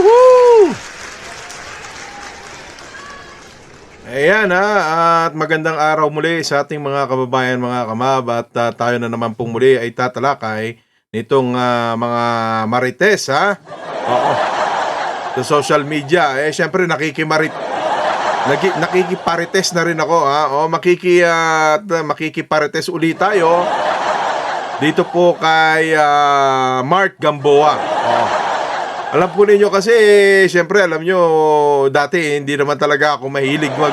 Woohoo! Ayan ha, at magandang araw muli sa ating mga kababayan, mga kamab at ah, tayo na naman pong muli ay tatalakay nitong ah, mga marites ha. Oo. Sa social media, eh syempre nakikimarit Naki, nakikiparites na rin ako ha. O makiki ah, t- makikiparites ulit tayo dito po kay ah, Mark Gamboa. Alam po ninyo kasi, syempre alam nyo, dati hindi naman talaga ako mahilig mag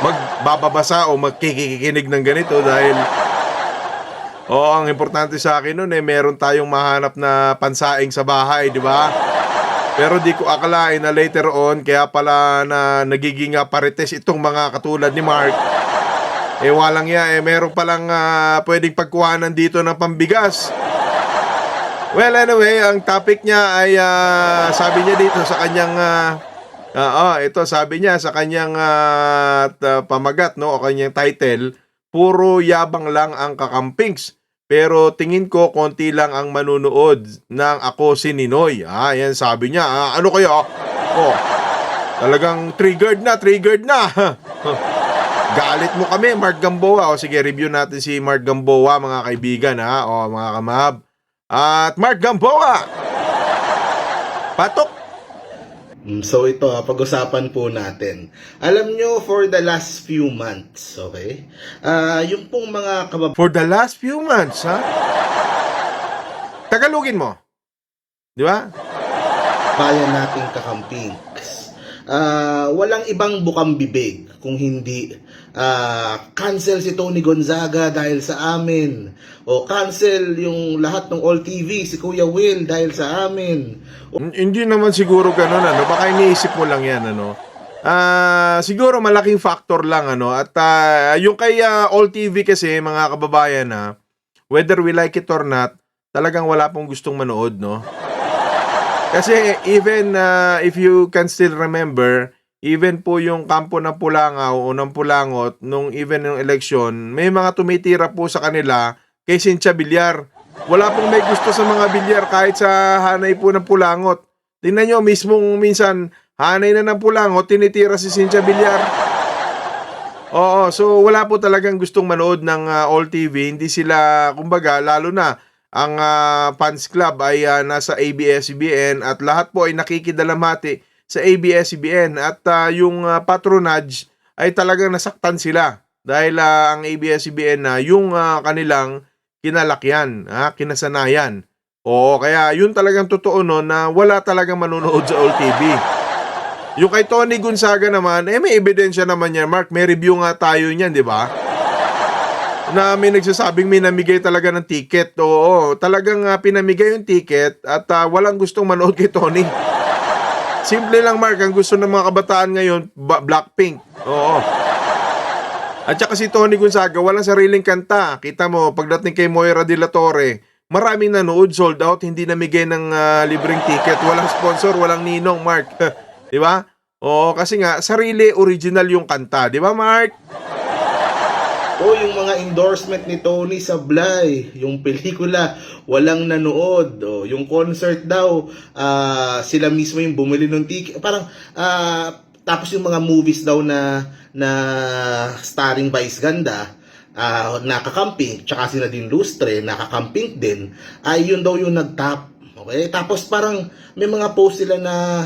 magbababasa o magkikikinig ng ganito dahil Oo, ang importante sa akin noon eh meron tayong mahanap na pansaing sa bahay, di ba? Pero di ko akalain na later on kaya pala na nagiging ah, parites itong mga katulad ni Mark. Eh walang ya eh meron palang ah, pwedeng pagkuhanan dito ng pambigas. Well, anyway, ang topic niya ay ah, sabi niya dito sa kanyang ah, ah, ah, ito sabi niya sa kanyang t- pamagat no o kanyang title, puro yabang lang ang kakampings. Pero tingin ko konti lang ang manunood ng ako si Ninoy. Ah, yan sabi niya. Ah, ano kaya? Oh. Talagang triggered na, triggered na. Galit mo kami, Mark Gamboa. O sige, review natin si Mark Gamboa, mga kaibigan ha. O mga kamahab. At Mark Gamboa! Patok! Mm, So ito, pag-usapan po natin. Alam nyo, for the last few months, okay? Ah, yung pong mga kabab- For the last few months, ha? Tagalogin mo. Di ba? bayan nating kakamping. Ah, walang ibang bukang bibig kung hindi ah, cancel si Tony Gonzaga dahil sa amin o cancel yung lahat ng All TV si Kuya Will dahil sa amin H- Hindi naman siguro ganun, ano? Baka iniisip mo lang yan, ano? Ah, siguro malaking factor lang, ano? At ah, yung kay ah, All TV kasi, mga kababayan, na whether we like it or not, talagang wala pong gustong manood, no? Kasi even uh, if you can still remember, even po yung kampo ng Pulangaw o ng Pulangot, nung even yung election, may mga tumitira po sa kanila kay Cynthia Villar. Wala pong may gusto sa mga bilyar kahit sa hanay po ng Pulangot. Tingnan nyo, mismong minsan, hanay na ng Pulangot, tinitira si Cynthia Villar. Oo, so wala po talagang gustong manood ng uh, All TV. Hindi sila, kumbaga, lalo na, ang ah, fans club ay ah, nasa ABS-CBN at lahat po ay nakikidalamati sa ABS-CBN at ah, yung ah, patronage ay talagang nasaktan sila dahil ah, ang ABS-CBN na yung ah, kanilang kinalakyan, ha, kinasanayan. Oo, kaya yun talagang totoo no na wala talagang manonood sa All TV. Yung kay Tony Gonzaga naman, eh may ebidensya naman yan. Mark, may review nga tayo niyan, di ba? na may nagsasabing may namigay talaga ng ticket. Oo, talagang ah, pinamigay yung ticket at ah, walang gustong manood kay Tony. Simple lang Mark, ang gusto ng mga kabataan ngayon, ba- Blackpink. Oo. At saka si Tony Gonzaga, walang sariling kanta. Kita mo, pagdating kay Moira de la Torre, maraming nanood, sold out, hindi namigay ng ah, libreng ticket. Walang sponsor, walang ninong, Mark. Di ba? Oo, kasi nga, sarili original yung kanta. Di ba, Mark? O yung mga endorsement ni Tony Sablay, yung pelikula, walang nanood. O, yung concert daw, ah, sila mismo yung bumili ng ticket. Parang, ah, tapos yung mga movies daw na, na starring Vice Ganda, ah, nakakamping, tsaka si Nadine Lustre, nakakamping din, ay yun daw yung nag-top. Okay? Tapos parang may mga post sila na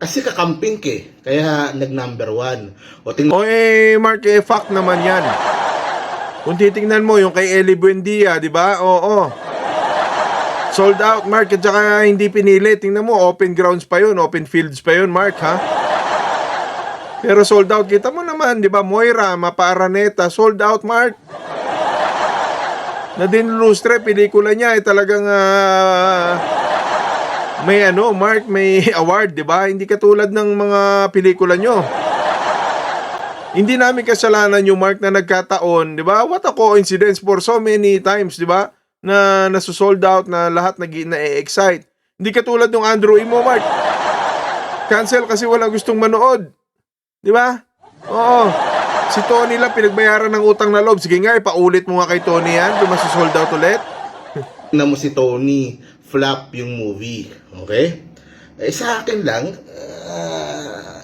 kasi kakamping eh, kaya nag-number one. O tingnan O eh, Mark, eh, fact naman yan. Kung titingnan mo, yung kay Eli Buendia, di ba? Oo. Sold out, Mark, at saka hindi pinili. Tingnan mo, open grounds pa yun, open fields pa yun, Mark, ha? Pero sold out, kita mo naman, di ba? Moira, Mapa-Araneta, sold out, Mark. Nadine Lustre, pelikula niya, ay talagang ah, may ano, Mark, may award, di ba? Hindi katulad ng mga pelikula nyo. Hindi namin kasalanan yung Mark na nagkataon, di ba? What a coincidence for so many times, di ba? Na nasusold out na lahat nag na-excite. Hindi katulad ng Andrew Imo, Mark. Cancel kasi wala gustong manood. Di ba? Oo. Si Tony lang pinagbayaran ng utang na loob. Sige nga, ipaulit mo nga kay Tony yan kung masusold out ulit. na mo si Tony flop yung movie. Okay? Eh, sa akin lang, ah,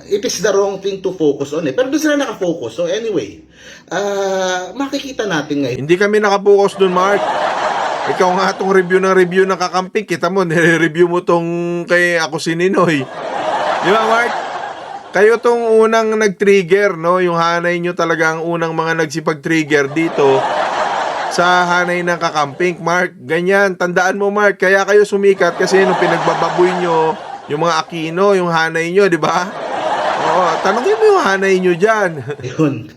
it is the wrong thing to focus on eh. Pero doon sila nakafocus. So anyway, ah, makikita natin ngayon. Hindi kami nakapokus dun, Mark. Ikaw nga itong review ng review ng kakamping. Kita mo, nire-review mo tong kay ako si Ninoy. Di ba, Mark? Kayo tong unang nag-trigger, no? Yung hanay nyo talaga ang unang mga nagsipag-trigger dito sa hanay ng kakamping, Mark. Ganyan, tandaan mo, Mark. Kaya kayo sumikat kasi nung pinagbababoy nyo, yung mga Aquino, yung hanay nyo, di ba? Oo, tanongin mo yung hanay nyo dyan. Yun.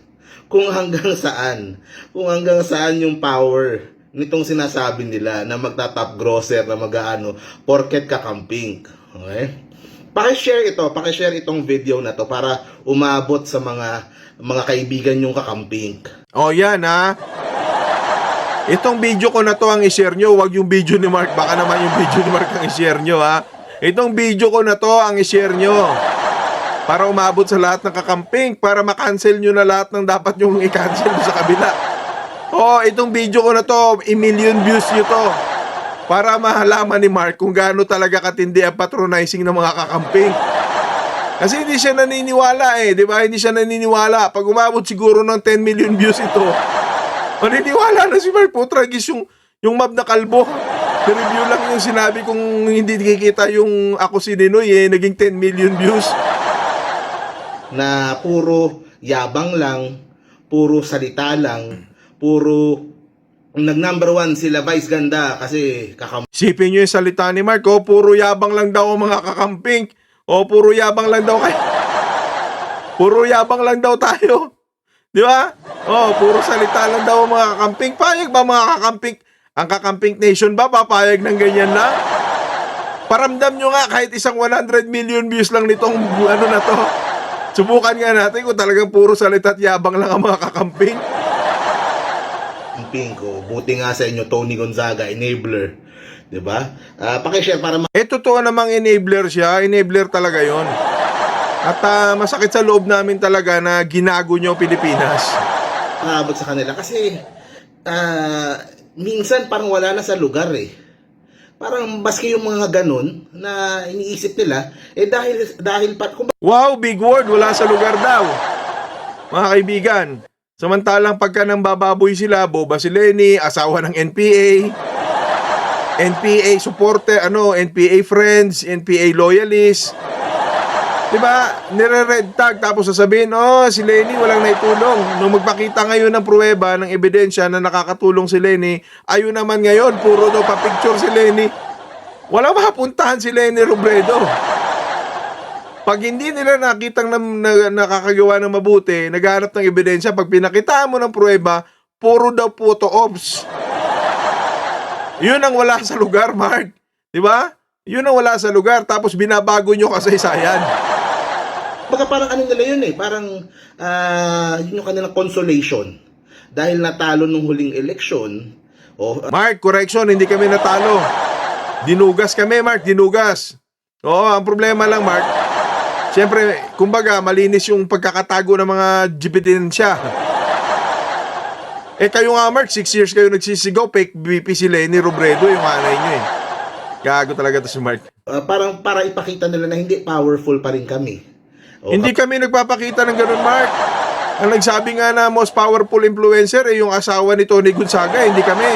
Kung hanggang saan, kung hanggang saan yung power nitong sinasabi nila na magta-top grosser na mag-ano, porket kakamping. Okay? Paki-share ito, paki-share itong video na to para umabot sa mga mga kaibigan yung kakamping. O yan ha. Itong video ko na to ang i-share nyo, wag yung video ni Mark. Baka naman yung video ni Mark ang i-share nyo ha. Itong video ko na to ang i-share nyo. Para umabot sa lahat ng kakamping, para makancel nyo na lahat ng dapat nyo i-cancel sa kabila. Oo, itong video ko na to, i-million views nyo to. Para mahalaman ni Mark kung gaano talaga katindi ang patronizing ng mga kakamping. Kasi hindi siya naniniwala eh, di ba? Hindi siya naniniwala. Pag umabot siguro ng 10 million views ito, maniniwala na si Mark Putragis yung, yung map na kalbo. review lang yung sinabi kung hindi kikita yung ako si Ninoy eh, naging 10 million views. Na puro yabang lang, puro salita lang, puro nag number one sila Vice Ganda kasi kakam Sipin nyo yung salita ni Mark, oh, puro yabang lang daw mga kakamping. O, puro yabang lang daw kayo. puro yabang lang daw tayo. Di ba? Oh, puro salita lang daw mga kakamping. Payag ba mga kakamping? Ang kakamping nation ba papayag ng ganyan lang? Paramdam nyo nga kahit isang 100 million views lang nitong ano na to. Subukan nga natin kung talagang puro salita at yabang lang ang mga kakamping. camping ko. Buti nga sa inyo Tony Gonzaga, enabler. 'Di ba? Ah, paki-share para Eh, totoo namang enabler siya. Enabler talaga yon. At ah, masakit sa loob namin talaga na ginago nyo Pilipinas. maabot sa kanila kasi ah, minsan parang wala na sa lugar eh. Parang baski yung mga ganun na iniisip nila eh dahil dahil pat kung Wow, big word. Wala sa lugar daw. Mga kaibigan. Samantalang pagka nang bababoy sila, Boba si Lenny, asawa ng NPA, NPA supporter, ano, NPA friends, NPA loyalists. Diba? Nire-red tag tapos sasabihin, oh, si Lenny walang naitulong. Nung magpakita ngayon ng pruweba, ng ebidensya na nakakatulong si Lenny, ayun naman ngayon, puro daw pa-picture si Lenny. Walang makapuntahan si Lenny Robredo. Pag hindi nila nakitang na, na, nakakagawa ng mabuti, naghahanap ng ebidensya, pag pinakitaan mo ng pruweba, puro daw photo ops. Yun ang wala sa lugar, Mark. Di ba? Yun ang wala sa lugar, tapos binabago nyo kasaysayan. Baka parang ano nila yun eh, parang ah, yun yung kanilang consolation. Dahil natalo nung huling eleksyon, o Mark, correction, hindi kami natalo. Dinugas kami, Mark, dinugas. Oo, ang problema lang, Mark, Siyempre, kumbaga, malinis yung pagkakatago ng mga jibitensya. Eh kayo nga, Mark, six years kayo nagsisigaw, fake BP si Lenny Robredo, yung hanay nyo eh. Gago talaga to si Mark. ah, parang para ipakita nila na hindi powerful pa rin kami. O, Hindi kami nagpapakita ng ganun, Mark. Ang nagsabi nga na most powerful influencer eh yung asawa ni Tony Gonzaga, hindi kami.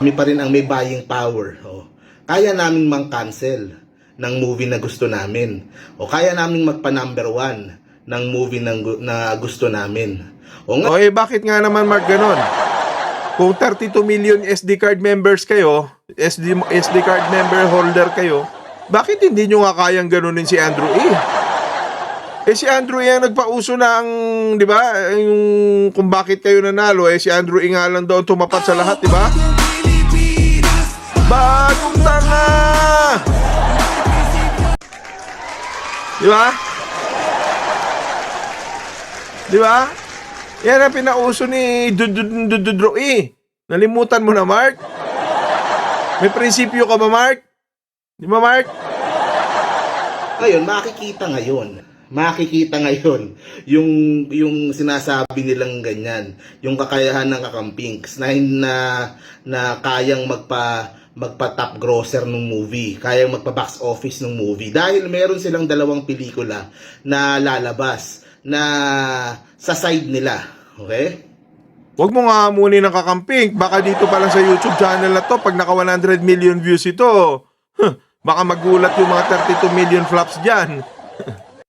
kami pa rin ang may buying power. O, kaya naming mang-cancel ng movie na gusto namin. O kaya naming magpa number one ng movie ng, na gusto namin. O nga, O eh, bakit nga naman, Mark, ganun? Kung 32 million SD card members kayo, SD, SD card member holder kayo, bakit hindi nyo nga kayang ganunin si Andrew E? Eh si Andrew ang nagpauso na ang, di ba, yung kung bakit kayo nanalo, eh si Andrew nga lang daw tumapat sa lahat, di ba? Bagong tanga! Di ba? Di ba? Yan ang pinauso ni Dududro E. Nalimutan mo na, Mark? May prinsipyo ka ba, Mark? Di ba, Mark? ngayon, makikita ngayon. Makikita ngayon yung yung sinasabi nilang ganyan, yung kakayahan ng kakampings na na, na kayang magpa magpa-top grosser ng movie, kayang magpa-box office ng movie dahil meron silang dalawang pelikula na lalabas na sa side nila. Okay? Huwag mo nga muna ng kakamping. Baka dito pa lang sa YouTube channel na to, pag naka 100 million views ito, huh, baka magulat yung mga 32 million flops dyan.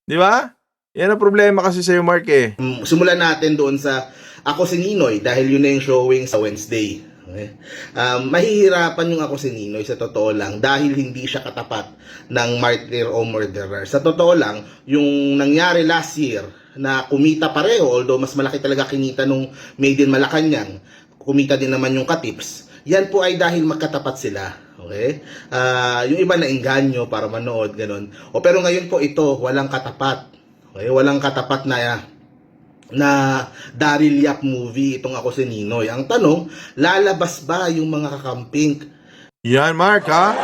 Di ba? Yan ang problema kasi sa'yo, Mark eh. Mm, Simulan natin doon sa Ako si Ninoy dahil yun na yung showing sa Wednesday. Okay? Um, mahihirapan yung Ako si Ninoy sa totoo lang dahil hindi siya katapat ng Martyr o Murderer. Sa totoo lang, yung nangyari last year na kumita pareho, although mas malaki talaga kinita nung Made in Malacanang, kumita din naman yung katips, yan po ay dahil magkatapat sila. Okay? Ah, yung iba na inganyo para manood, ganun. O pero ngayon po ito, walang katapat. Okay? Walang katapat na na Daryl Yap movie itong ako si Ninoy. Ang tanong, lalabas ba yung mga kakamping? Yan, Mark, ha?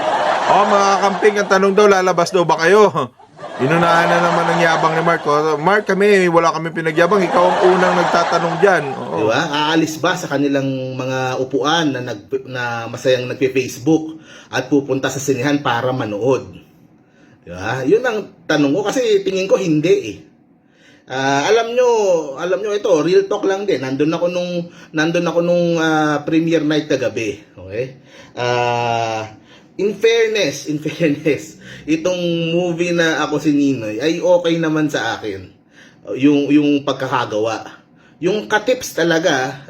O, mga kakamping, ang tanong daw, lalabas daw ba kayo? Inunahan na naman ang yabang ni Mark. O, Mark, kami, wala kami pinagyabang. Ikaw ang unang nagtatanong dyan. Oo. Di ba? Aalis ba sa kanilang mga upuan na, nag, na masayang nagpe-Facebook at pupunta sa sinihan para manood? Di ba? Yun ang tanong ko kasi tingin ko hindi eh. Ah, alam nyo, alam nyo ito, real talk lang din. Nandun ako nung nandun ako nung ah, premiere night kagabi, okay? Ah, in fairness, in fairness, itong movie na ako si Ninoy ay okay naman sa akin. Yung yung pagkakagawa. Yung katips talaga,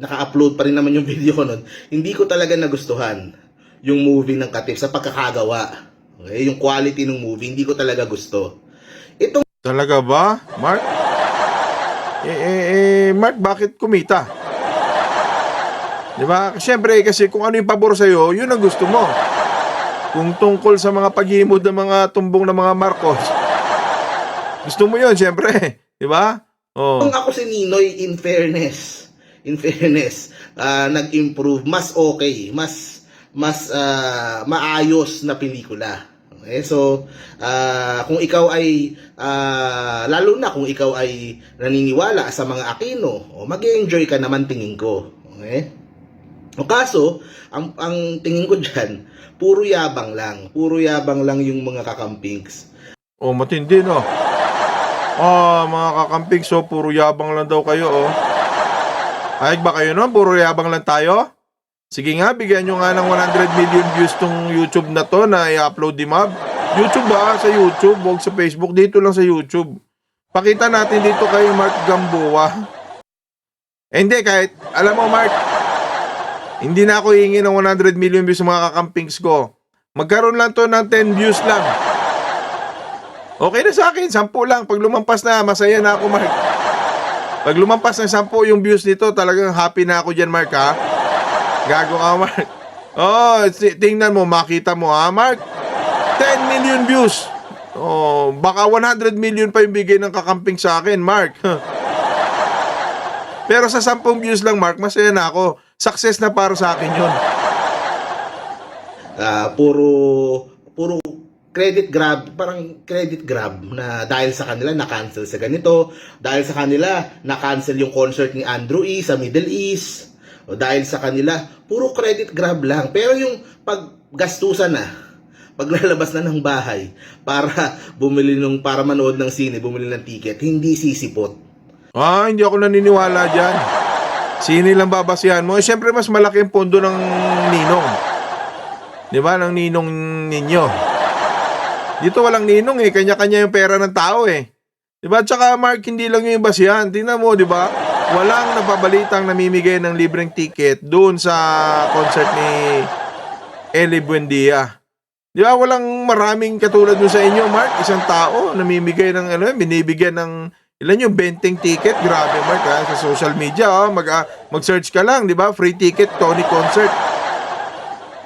naka-upload pa rin naman yung video ko nun. Hindi ko talaga nagustuhan yung movie ng katips sa pagkakagawa. Okay? Yung quality ng movie, hindi ko talaga gusto. Itong Talaga ba, Mark? Eh, eh, eh, Mark, bakit kumita? Di ba? Siyempre, kasi kung ano yung pabor sa'yo, yun ang gusto mo. Kung tungkol sa mga paghimod ng mga tumbong ng mga Marcos, gusto mo yun, siyempre. Di ba? Oh. Kung ako si Ninoy, in fairness, in fairness, ah, nag-improve, mas okay, mas, mas ah, maayos na pelikula. Okay, so, ah, kung ikaw ay, ah, lalo na kung ikaw ay naniniwala sa mga Aquino, o mag enjoy ka naman tingin ko. Okay? O kaso, ang, ang tingin ko dyan, puro yabang lang. Puro yabang lang yung mga kakampings. Oh, matindi, no? Ah, mga kakamping, so puro yabang lang daw kayo, oh. Ayag ba kayo, no? Puro yabang lang tayo? Sige nga, bigyan nyo nga ng 100 million views tong YouTube na to na i-upload di Mab. YouTube ba? Sa YouTube, huwag sa Facebook. Dito lang sa YouTube. Pakita natin dito kay Mark Gamboa. Eh, hindi, kahit, alam mo Mark, hindi na ako hihingi ng 100 million views sa mga kakampings ko. Magkaroon lang to ng 10 views lang. Okay na sa akin, 10 lang. Pag lumampas na, masaya na ako, Mark. Pag lumampas ng 10 yung views nito, talagang happy na ako dyan, Mark, ha? Gago ka, Mark. Oh, tingnan mo, makita mo, ha, Mark? 10 million views. Oh, baka 100 million pa yung bigay ng kakamping sa akin, Mark. Pero sa 10 views lang, Mark, masaya na ako. Success na para sa akin yun. Ah, puro puro credit grab, parang credit grab na dahil sa kanila na-cancel sa ganito, dahil sa kanila na-cancel yung concert ni Andrew E sa Middle East, o dahil sa kanila, puro credit grab lang. Pero yung paggastusan na, paglalabas na ng bahay para bumili nung para manood ng sine, bumili ng ticket, hindi sisipot. Ah, hindi ako naniniwala dyan. Sino lang babasihan mo? Eh, Siyempre, mas malaki ang pondo ng ninong. Di ba? Ng ninong ninyo. Dito walang ninong eh. Kanya-kanya yung pera ng tao eh. Di ba? Tsaka Mark, hindi lang yung basihan. Tingnan mo, di ba? Walang napabalitang namimigay ng libreng ticket doon sa concert ni Eli Buendia. Di ba? Walang maraming katulad mo sa inyo, Mark. Isang tao namimigay ng, ano, binibigyan ng Ilan yung benting ticket? Grabe, Mark, ha? Sa social media, oh, mag, ah, mag-search ka lang, di ba? Free ticket, Tony Concert.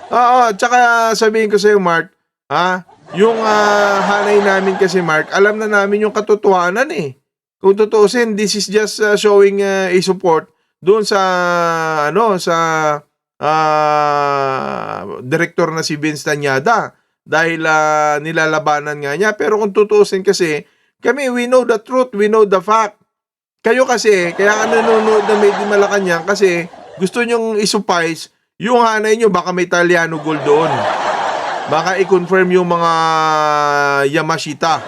Oo, tsaka sabihin ko sa'yo, Mark, ha? Yung ah, hanay namin kasi, Mark, alam na namin yung katotohanan eh. Kung tutuusin, this is just ah, showing ah, a support doon sa, ano, sa ah, director na si Vince Tanyada. Dahil ah, nilalabanan nga niya. Pero kung tutuusin kasi, kami, we know the truth, we know the fact. Kayo kasi, kaya ka nanonood ng Made in Malacanang kasi gusto nyong isupise Yung hanay nyo, baka may Italiano gold doon. Baka i-confirm yung mga Yamashita.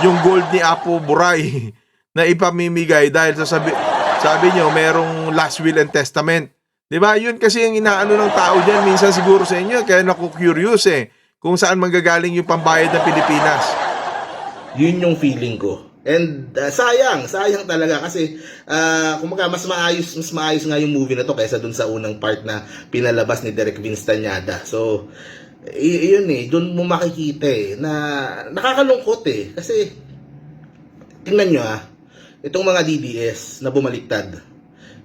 Yung gold ni Apo Buray na ipamimigay dahil sa sabi, sabi nyo, merong last will and testament. 'Di ba? Yun kasi yung inaano ng tao diyan minsan siguro sa inyo kaya naku-curious eh kung saan manggagaling yung pambayad ng Pilipinas. Yun yung feeling ko. And uh, sayang, sayang talaga kasi uh, kumbaga mas maayos mas maayos nga yung movie na to kaysa dun sa unang part na pinalabas ni Derek Vince Tanyada. So yun eh, dun mo makikita eh na nakakalungkot eh kasi tingnan nyo ah, itong mga DDS na bumaliktad,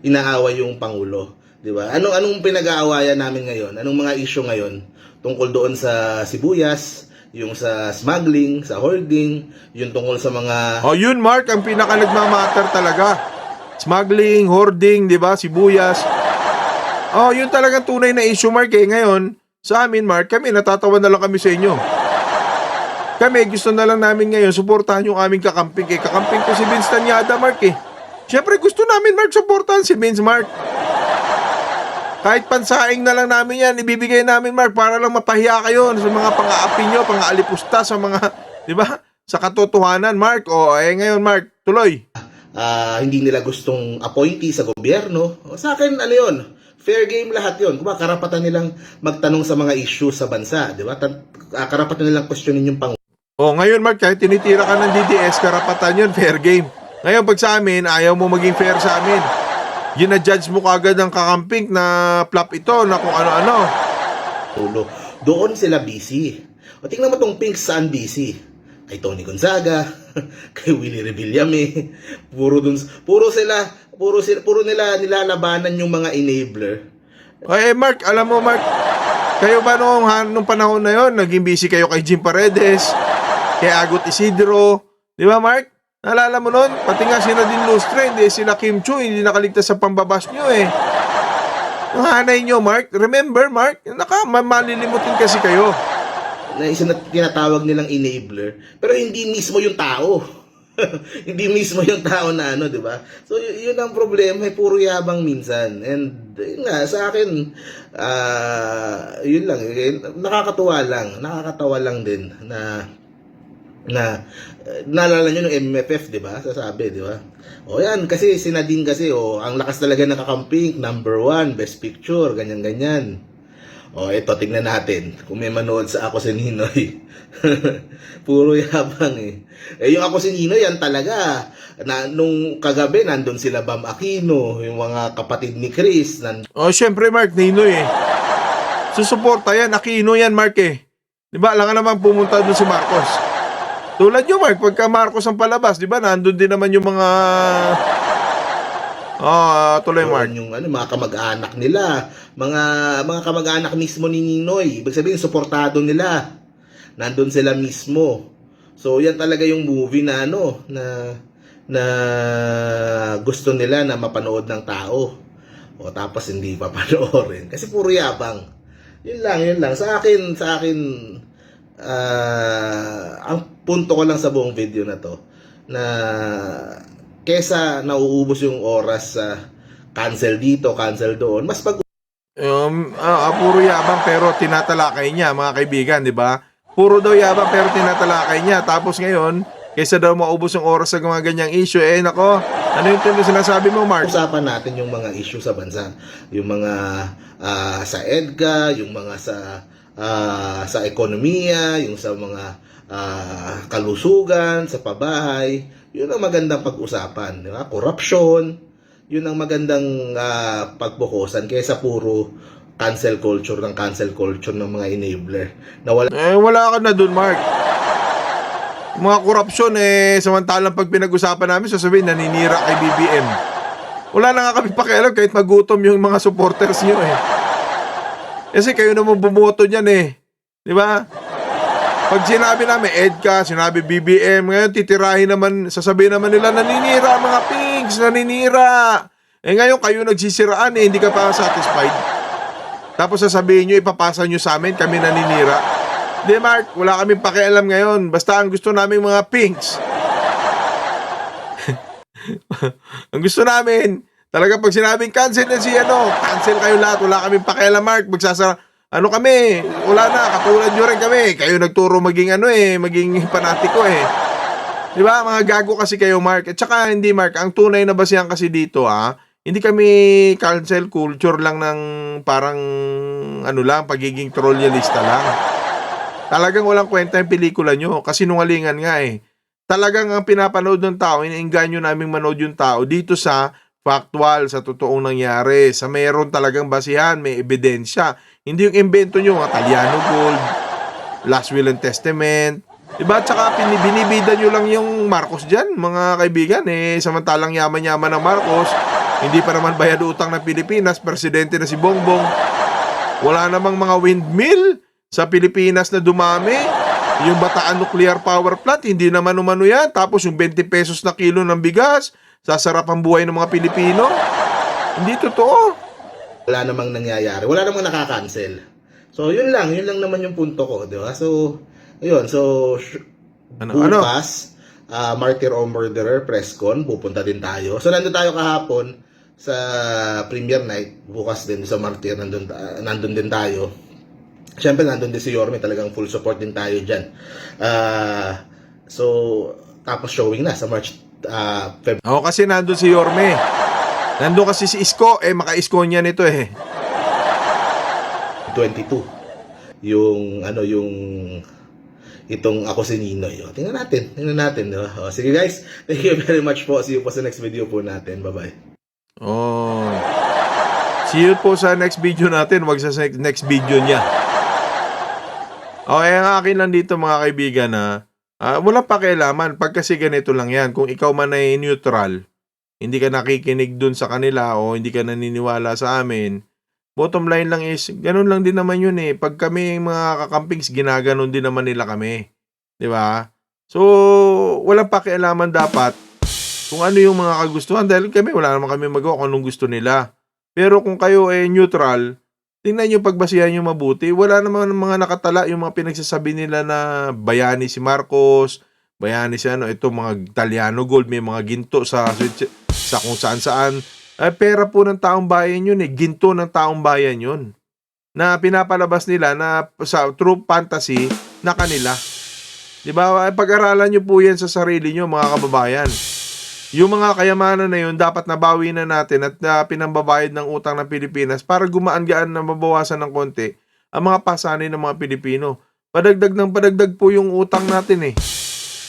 inaaway yung Pangulo. Di ba? Anong, anong pinag-aawayan namin ngayon? Anong mga issue ngayon? Tungkol doon sa sibuyas, yung sa smuggling, sa hoarding, yung tungkol sa mga... Oh, yun Mark, ang pinaka nagmamatter talaga. Smuggling, hoarding, 'di ba? Sibuyas. Oh, yun talagang tunay na issue Mark eh. Ngayon, sa amin Mark, kami natatawa na lang kami sa inyo. Kami, gusto na lang namin ngayon, suportahan yung aming kakamping. Eh, kakamping ko si Vince Tanyada, Mark eh. Siyempre, gusto namin, Mark, suportahan si Vince, Mark. Kahit pansaing na lang namin yan, ibibigay namin, Mark, para lang mapahiya kayo sa mga pang-aapi nyo, pang-aalipusta, sa mga, di ba? Sa katotohanan, Mark. O, eh, ngayon, Mark, tuloy. ah, hindi nila gustong appointee sa gobyerno. Sa akin, ano yun? Fair game lahat yun. Kung karapatan nilang magtanong sa mga issue sa bansa. Di ba? Ah, karapatan nilang questionin yung Pangulo. O, ngayon, Mark, kahit tinitira ka ng DDS, karapatan yun, fair game. Ngayon, pag sa amin, ayaw mo maging fair sa amin. Gina-judge mo kagad ang kakamping na flop ito, na kung ano-ano. Pangulo. Doon sila busy. O tingnan mo tong Pink saan busy. Kay Tony Gonzaga, kay Willie Revillame, puro dun, puro sila, puro sila, puro nila nilalabanan yung mga enabler. Eh, Mark, alam mo, Mark, kayo ba nung, nung panahon na yon naging busy kayo kay Jim Paredes, kay Agot Isidro, di ba, Mark? Naalala mo nun? Pati nga sila din Lustre, hindi sila Kim Chu, hindi nakaligtas sa pambabas nyo eh. Hanay nyo, Mark, remember, Mark, naka, ma- malilimutin kasi kayo. na isa na tinatawag nilang enabler pero hindi mismo yung tao hindi mismo yung tao na ano di ba so yun ang problema ay puro yabang minsan and yun nga sa akin ah yun lang eh, nakakatuwa lang nakakatawa lang din na na eh, naalala nyo ng MFF, di ba? Sasabi, di ba? O yan, kasi si Nadine kasi, o, ang lakas talaga ng kakamping, number one, best picture, ganyan-ganyan. O, ito, tignan natin. Kung may manood sa Ako si Ninoy. Puro yabang eh. Eh, yung Ako si Ninoy, yan talaga. Na, nung kagabi, nandun sila Bam Aquino, yung mga kapatid ni Chris, nandun O, syempre, Mark, Ninoy eh. Susuporta yan, Aquino yan, Mark eh. Di ba, alam ka naman pumunta doon si Marcos. Tulad nyo, Mark, pagka Marcos ang palabas, di ba, nandun din naman yung mga... Ah, tuloy, Mark. yung ano, mga kamag-anak nila, mga mga kamag-anak mismo ni Ninoy. Ibig sabihin, suportado nila. Nandun sila mismo. So, yan talaga yung movie na ano, na na gusto nila na mapanood ng tao. O tapos hindi papanoorin. Kasi puro yabang. Yun lang, yun lang. Sa akin, sa akin, ah, ang punto ko lang sa buong video na to, na kesa nauubos yung oras sa cancel dito, cancel doon, mas pag Um, ah, puro yabang pero tinatalakay niya, mga kaibigan, di ba? Puro daw yabang pero tinatalakay niya. Tapos ngayon, kaysa daw maubos yung oras sa mga ganyang issue, eh nako, ano yung tin- sinasabi mo, Mark? usapan natin yung mga issue sa bansa. Yung mga ah, sa EDCA, yung mga sa ah, sa ekonomiya, yung sa mga ah, kalusugan, sa pabahay. Yun ang magandang pag-usapan. Di ba? Corruption. Yun ang magandang uh, pagbukusan kaysa puro cancel culture ng cancel culture ng mga enabler na wala Eh, wala ka na dun, Mark. Mga korupsyon, eh, samantalang pag pinag-usapan namin, sasabihin, naninira kay BBM. Wala na nga kami pakialam kahit magutom yung mga supporters nyo, eh. Kasi kayo naman bumoto niyan, eh. Di ba? Pag sinabi namin, EDCA, sinabi BBM, ngayon titirahin naman, sasabihin naman nila, naninira mga pigs, naninira. Eh ngayon kayo nagsisiraan, eh, hindi ka pa satisfied. Tapos sasabihin nyo, ipapasa nyo sa amin, kami naninira. Hindi, Mark, wala kaming pakialam ngayon. Basta ang gusto namin mga pinks. ang gusto namin, Talaga pag sinabing cancel na si ano, cancel kayo lahat. Wala kaming pakialam, Mark. Magsasara, ano kami, wala na, katulad nyo rin kami. Kayo nagturo maging ano eh, maging panatiko eh. Di ba? Mga gago kasi kayo, Mark. At saka hindi, Mark. Ang tunay na basihan kasi dito, ah, hindi kami cancel culture lang ng parang ano lang, pagiging trollyalista lang. Talagang walang kwenta yung pelikula nyo. Kasi nungalingan nga eh. Talagang ang pinapanood ng tao, iniinganyo naming manood yung tao dito sa factual, sa totoong nangyari, sa meron talagang basihan, may ebidensya. Hindi yung invento nyo, mga Taliano Gold, Last Will and Testament, Diba? Tsaka binibida nyo lang yung Marcos dyan, mga kaibigan. Eh, samantalang yaman-yaman ng Marcos, hindi pa naman bayad utang ng Pilipinas, presidente na si Bongbong. Wala namang mga windmill sa Pilipinas na dumami. Yung Bataan Nuclear Power Plant, hindi naman umano yan. Tapos yung 20 pesos na kilo ng bigas, sasarap ang buhay ng mga Pilipino. Hindi totoo. wala namang nangyayari. Wala namang nakakancel. So, yun lang. Yun lang naman yung punto ko, di ba? So, yun. So, Ano, ano? bukas, ah, Martyr or Murderer press con, pupunta din tayo. So, nandun tayo kahapon sa premiere night. Bukas din sa Martyr, nandun, ta- nandun din tayo. Siyempre, nandun din si Yorme. Talagang full support din tayo dyan. Ah, so, tapos showing na sa March ah, Feb Ako kasi nandun si Yorme. Nandun kasi si Isko, eh maka-Isko niya nito eh. 22 yung ano yung itong ako si Ninoy. O, tingnan natin. Tingnan natin. Ba? O, sige guys. Thank you very much po. See you po sa next video po natin. Bye-bye. Oh. See you po sa next video natin. Wag sa next video niya. Okay, ang akin lang dito mga kaibigan na ah, walang pakialaman. Pag kasi ganito lang yan. Kung ikaw man ay neutral, hindi ka nakikinig dun sa kanila o hindi ka naniniwala sa amin, bottom line lang is, ganun lang din naman yun eh. Pag kami mga kakampings, ginaganon din naman nila kami. Di ba? So, walang pakialaman dapat kung ano yung mga kagustuhan dahil kami wala naman kami magawa kung anong gusto nila. Pero kung kayo ay neutral, tingnan nyo pagbasihan nyo mabuti. Wala naman mga nakatala yung mga pinagsasabi nila na bayani si Marcos, bayani si ano, ito mga Italiano gold, may mga ginto sa sa kung saan saan. Eh, pera po ng taong bayan yun eh. Ginto ng taong bayan yun. Na pinapalabas nila na sa true fantasy na kanila. Di ba? Pag-aralan nyo po yan sa sarili nyo, mga kababayan. Yung mga kayamanan na yun, dapat nabawi na natin at uh, pinambabayad ng utang ng Pilipinas para gumaan-gaan na mabawasan ng konti ang mga pasanin ng mga Pilipino. Padagdag ng padagdag po yung utang natin eh.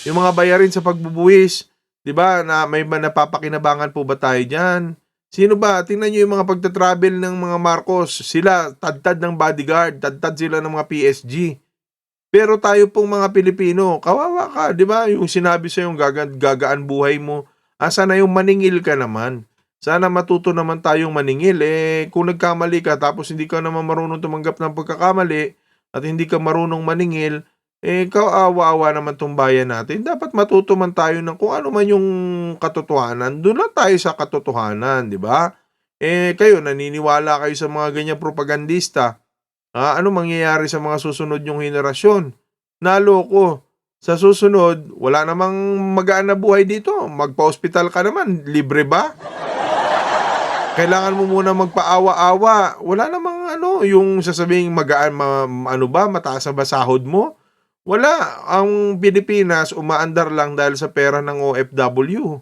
Yung mga bayarin sa pagbubuhis, 'di ba? Na may ba napapakinabangan po ba tayo diyan? Sino ba? Tingnan niyo yung mga pagta-travel ng mga Marcos. Sila tadtad ng bodyguard, tadtad sila ng mga PSG. Pero tayo pong mga Pilipino, kawawa ka, 'di ba? Yung sinabi sa yung gagaan, gagaan buhay mo. Asa na yung maningil ka naman? Sana matuto naman tayong maningil. Eh, kung nagkamali ka tapos hindi ka naman marunong tumanggap ng pagkakamali at hindi ka marunong maningil, eh, kawawa naman tong bayan natin. Dapat matuto man tayo ng kung ano man yung katotohanan. Doon lang tayo sa katotohanan, di ba? Eh, kayo, naniniwala kayo sa mga ganyang propagandista. Ah, ano mangyayari sa mga susunod yung henerasyon? Naloko. Sa susunod, wala namang magaan na buhay dito. Magpa-hospital ka naman, libre ba? Kailangan mo muna magpaawa-awa. Wala namang ano, yung sasabing magaan, ma, ano ba, mataas na ba sahod mo? Wala. Ang Pilipinas, umaandar lang dahil sa pera ng OFW.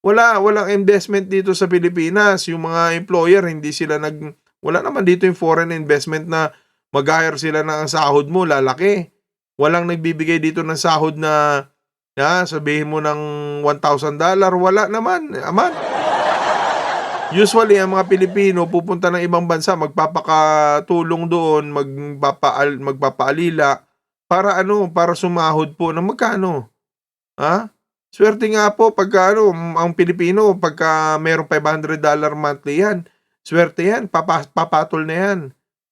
Wala, walang investment dito sa Pilipinas. Yung mga employer, hindi sila nag... Wala naman dito yung foreign investment na mag-hire sila ng sahod mo, lalaki. Walang nagbibigay dito ng sahod na, na sabihin mo ng $1,000. Wala naman. Aman. Usually, ang mga Pilipino pupunta ng ibang bansa, magpapakatulong doon, magpapaal, magpapaalila, para ano, para sumahod po ng magkano? Ha? Swerte nga po pagka ano, ang Pilipino, pagka merong $500 monthly yan, swerte yan, papa, papatol na yan.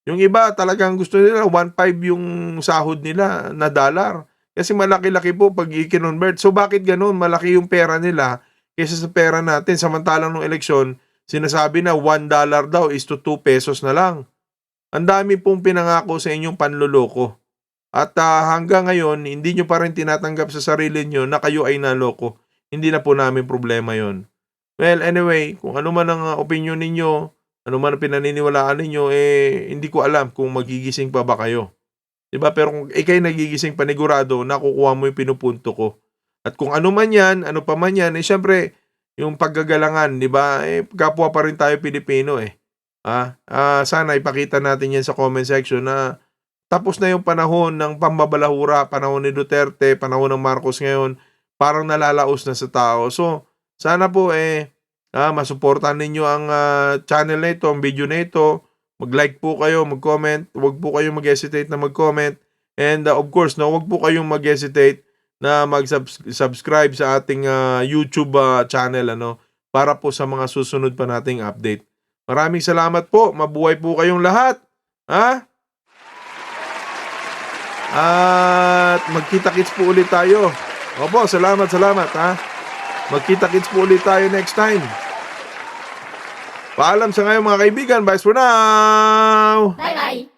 Yung iba talagang gusto nila 1.5 yung sahod nila na dollar. Kasi malaki-laki po pag i-convert. So bakit ganun? Malaki yung pera nila kaysa sa pera natin. Samantalang nung eleksyon, sinasabi na 1 dollar daw is to 2 pesos na lang. Ang dami pong pinangako sa inyong panloloko. At ah, hanggang ngayon, hindi nyo pa rin tinatanggap sa sarili nyo na kayo ay naloko. Hindi na po namin problema yon. Well, anyway, kung ano man ang uh, opinion ninyo, ano man pinaniniwalaan ninyo, eh, hindi ko alam kung magigising pa ba kayo. 'Di ba? Pero kung ikay nagigising panigurado, nakukuha mo yung pinupunto ko. At kung ano man yan, ano pa man yan, eh, syempre, yung paggagalangan, 'di ba? Eh, kapwa pa rin tayo Pilipino eh. Ah, ah, sana ipakita natin yan sa comment section na tapos na yung panahon ng pambabalahura, panahon ni Duterte, panahon ng Marcos ngayon, parang nalalaos na sa tao. So, sana po eh, ah, masuportahan ninyo ang ah, channel na ito, ang video na ito. Mag-like po kayo, mag-comment. Huwag po kayong mag-hesitate na mag-comment. And ah, of course, no, huwag po kayong mag-hesitate na mag-subscribe sa ating ah, YouTube ah, channel ano para po sa mga susunod pa nating update. Maraming salamat po. Mabuhay po kayong lahat. Ha? At magkita-kits po ulit tayo. Opo, salamat, salamat ha. Magkita-kits po ulit tayo next time. Paalam sa ngayon mga kaibigan. Bye for now! Bye bye.